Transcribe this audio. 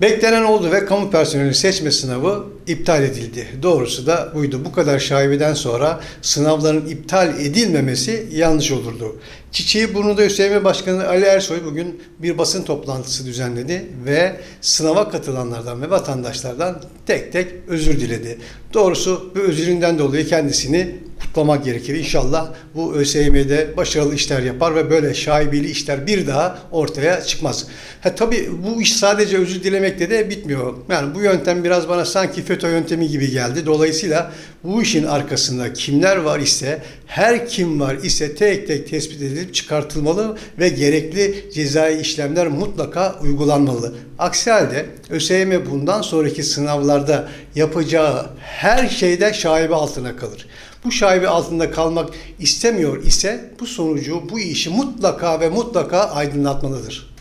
Beklenen oldu ve kamu personeli seçme sınavı iptal edildi. Doğrusu da buydu. Bu kadar şaibeden sonra sınavların iptal edilmemesi yanlış olurdu. Çiçeği Burnu'da ÖSYM Başkanı Ali Ersoy bugün bir basın toplantısı düzenledi ve sınava katılanlardan ve vatandaşlardan tek tek özür diledi. Doğrusu bu özüründen dolayı kendisini kutlamak gerekir. İnşallah bu ÖSYM'de başarılı işler yapar ve böyle şaibeli işler bir daha ortaya çıkmaz. Ha, tabii bu iş sadece özür dilemekle de bitmiyor. Yani bu yöntem biraz bana sanki FETÖ yöntemi gibi geldi. Dolayısıyla bu işin arkasında kimler var ise, her kim var ise tek tek tespit edilip çıkartılmalı ve gerekli cezai işlemler mutlaka uygulanmalı. Aksi halde ÖSYM bundan sonraki sınavlarda yapacağı her şeyde şaibe altına kalır. Bu şaibe altında kalmak istemiyor ise bu sonucu, bu işi mutlaka ve mutlaka aydınlatmalıdır.